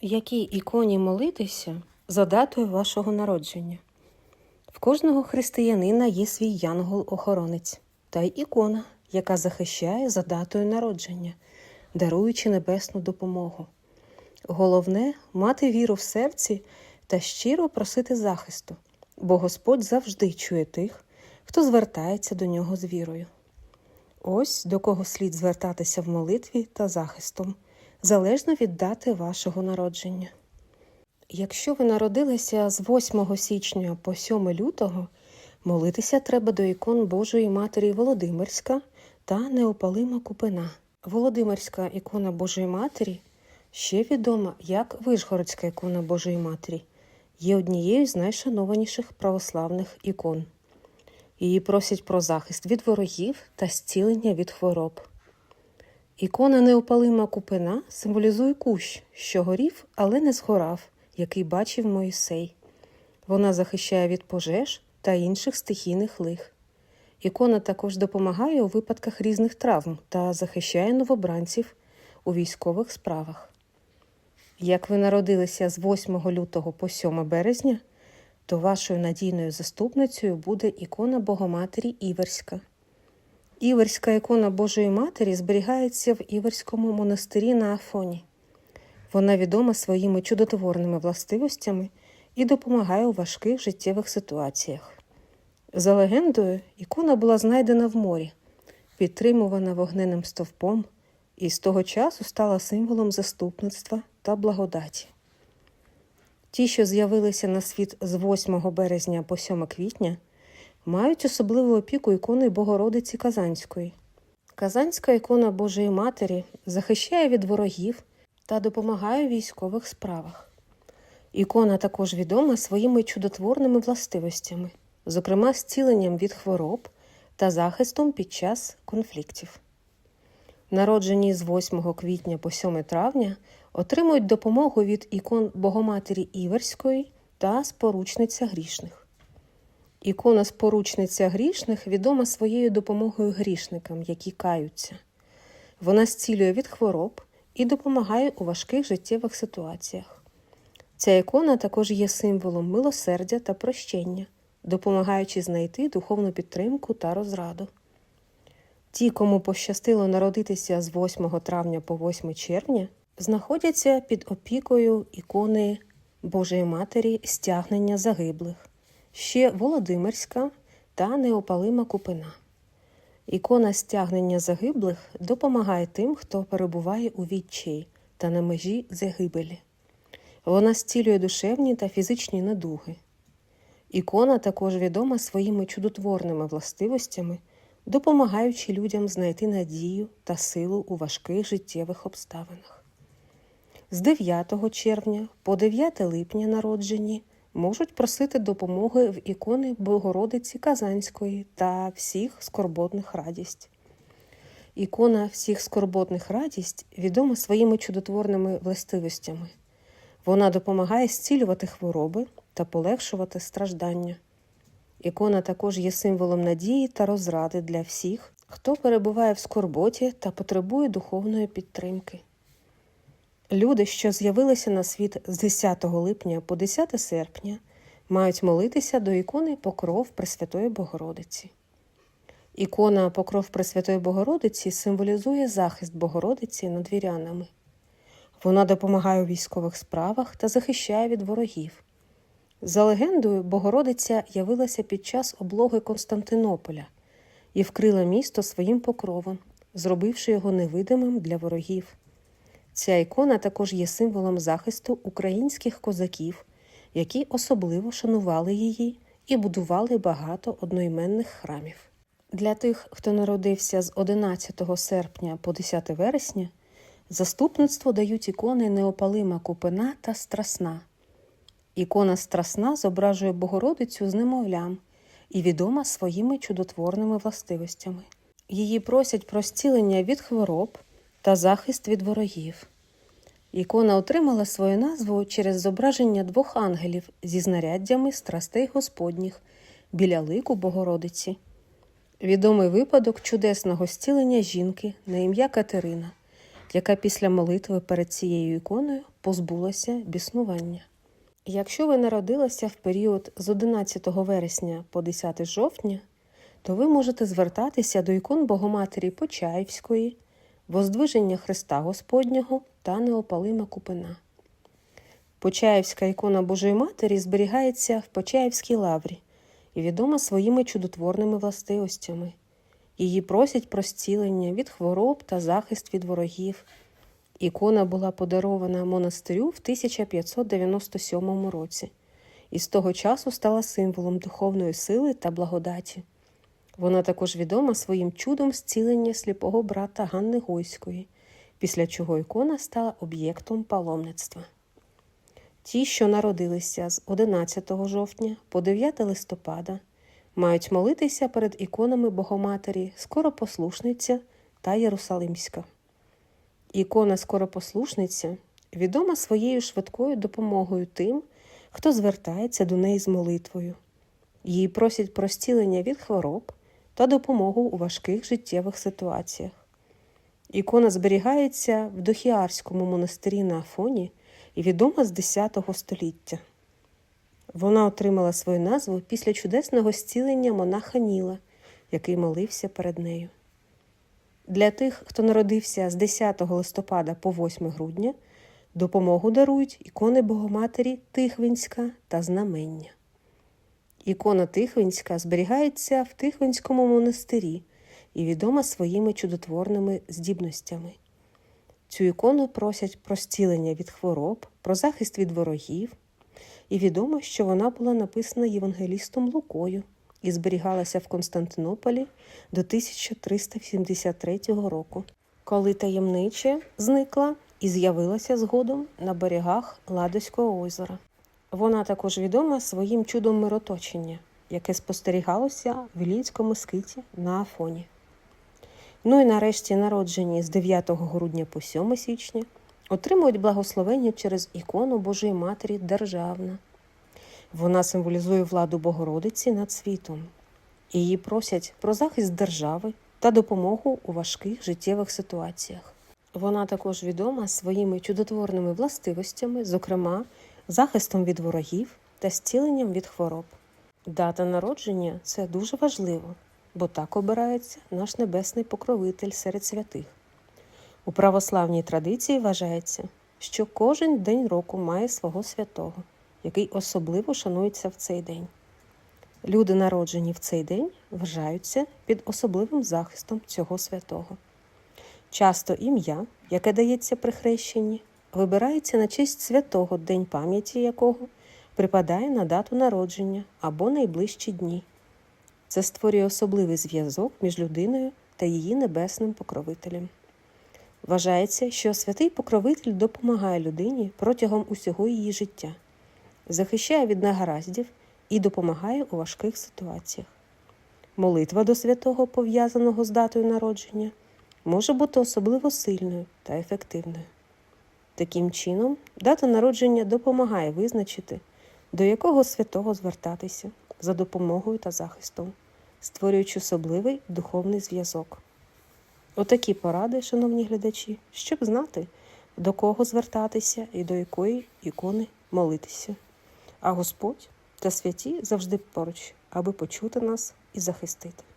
Якій іконі молитися за датою вашого народження? В кожного християнина є свій янгол-охоронець та й ікона, яка захищає за датою народження, даруючи небесну допомогу. Головне мати віру в серці та щиро просити захисту, бо Господь завжди чує тих, хто звертається до нього з вірою. Ось до кого слід звертатися в молитві та захистом, залежно від дати вашого народження. Якщо ви народилися з 8 січня по 7 лютого, молитися треба до ікон Божої Матері Володимирська та Неопалима Купина. Володимирська ікона Божої Матері, ще відома як Вишгородська ікона Божої Матері, є однією з найшанованіших православних ікон. Її просять про захист від ворогів та зцілення від хвороб. Ікона неопалима купина символізує кущ, що горів, але не згорав, який бачив Моїсей. Вона захищає від пожеж та інших стихійних лих. Ікона також допомагає у випадках різних травм та захищає новобранців у військових справах. Як ви народилися з 8 лютого по 7 березня, то вашою надійною заступницею буде ікона Богоматері Іверська. Іверська ікона Божої Матері зберігається в Іверському монастирі на Афоні. Вона відома своїми чудотворними властивостями і допомагає у важких життєвих ситуаціях. За легендою, ікона була знайдена в морі, підтримувана вогненим стовпом, і з того часу стала символом заступництва та благодаті. Ті, що з'явилися на світ з 8 березня по 7 квітня, мають особливу опіку ікони Богородиці Казанської. Казанська ікона Божої Матері захищає від ворогів та допомагає у військових справах. Ікона також відома своїми чудотворними властивостями, зокрема зціленням від хвороб та захистом під час конфліктів. Народжені з 8 квітня по 7 травня отримують допомогу від ікон Богоматері Іверської та Споручниця грішних. Ікона Споручниця грішних відома своєю допомогою грішникам, які каються. Вона зцілює від хвороб і допомагає у важких життєвих ситуаціях. Ця ікона також є символом милосердя та прощення, допомагаючи знайти духовну підтримку та розраду. Ті, кому пощастило народитися з 8 травня по 8 червня, знаходяться під опікою ікони Божої Матері стягнення загиблих, ще Володимирська та Неопалима Купина. Ікона стягнення загиблих допомагає тим, хто перебуває у відчаї та на межі загибелі. Вона зцілює душевні та фізичні недуги. Ікона також відома своїми чудотворними властивостями, допомагаючи людям знайти надію та силу у важких життєвих обставинах. З 9 червня по 9 липня народжені можуть просити допомоги в ікони Богородиці Казанської та всіх скорботних радість. Ікона всіх скорботних радість відома своїми чудотворними властивостями. Вона допомагає зцілювати хвороби та полегшувати страждання. Ікона також є символом надії та розради для всіх, хто перебуває в скорботі та потребує духовної підтримки. Люди, що з'явилися на світ з 10 липня по 10 серпня, мають молитися до ікони Покров Пресвятої Богородиці. Ікона Покров Пресвятої Богородиці символізує захист Богородиці над вірянами. Вона допомагає у військових справах та захищає від ворогів. За легендою, Богородиця явилася під час облоги Константинополя і вкрила місто своїм покровом, зробивши його невидимим для ворогів. Ця ікона також є символом захисту українських козаків, які особливо шанували її і будували багато одноіменних храмів. Для тих, хто народився з 11 серпня по 10 вересня, заступництво дають ікони Неопалима Купина та Страсна. Ікона Страсна зображує Богородицю з немовлям і відома своїми чудотворними властивостями. Її просять про зцілення від хвороб та захист від ворогів. Ікона отримала свою назву через зображення двох ангелів зі знаряддями страстей Господніх біля лику Богородиці. Відомий випадок чудесного зцілення жінки на ім'я Катерина, яка після молитви перед цією іконою позбулася біснування. Якщо ви народилися в період з 11 вересня по 10 жовтня, то ви можете звертатися до ікон Богоматері Почаївської, Воздвиження Христа Господнього та Неопалима Купина. Почаївська ікона Божої Матері зберігається в Почаївській лаврі і відома своїми чудотворними властивостями. Її просять про зцілення від хвороб та захист від ворогів. Ікона була подарована монастирю в 1597 році і з того часу стала символом духовної сили та благодаті. Вона також відома своїм чудом зцілення сліпого брата Ганни Гойської, після чого ікона стала об'єктом паломництва. Ті, що народилися з 11 жовтня по 9 листопада, мають молитися перед іконами Богоматері Скоропослушниця та Єрусалимська. Ікона Скоропослушниця відома своєю швидкою допомогою тим, хто звертається до неї з молитвою. Її просять про зцілення від хвороб та допомогу у важких життєвих ситуаціях. Ікона зберігається в Дохіарському монастирі на Афоні і відома з X століття. Вона отримала свою назву після чудесного зцілення монаха Ніла, який молився перед нею. Для тих, хто народився з 10 листопада по 8 грудня, допомогу дарують ікони Богоматері Тихвинська та Знамення. Ікона Тихвинська зберігається в Тихвинському монастирі і відома своїми чудотворними здібностями. Цю ікону просять про зцілення від хвороб, про захист від ворогів, і відомо, що вона була написана євангелістом Лукою і зберігалася в Константинополі до 1373 року, коли таємниче зникла і з'явилася згодом на берегах Ладоського озера. Вона також відома своїм чудом мироточення, яке спостерігалося в Ілійському скиті на Афоні. Ну і нарешті народжені з 9 грудня по 7 січня отримують благословення через ікону Божої Матері Державна. Вона символізує владу Богородиці над світом. Її просять про захист держави та допомогу у важких життєвих ситуаціях. Вона також відома своїми чудотворними властивостями, зокрема, захистом від ворогів та зціленням від хвороб. Дата народження це дуже важливо, бо так обирається наш небесний покровитель серед святих. У православній традиції вважається, що кожен день року має свого святого, який особливо шанується в цей день. Люди, народжені в цей день, вважаються під особливим захистом цього святого. Часто ім'я, яке дається при хрещенні, вибирається на честь святого, день пам'яті якого припадає на дату народження або найближчі дні. Це створює особливий зв'язок між людиною та її небесним покровителем. Вважається, що святий покровитель допомагає людині протягом усього її життя, захищає від негараздів і допомагає у важких ситуаціях. Молитва до святого, пов'язаного з датою народження, може бути особливо сильною та ефективною. Таким чином, дата народження допомагає визначити, до якого святого звертатися за допомогою та захистом, створюючи особливий духовний зв'язок. Отакі поради, шановні глядачі, щоб знати, до кого звертатися і до якої ікони молитися. А Господь та святі завжди поруч, аби почути нас і захистити.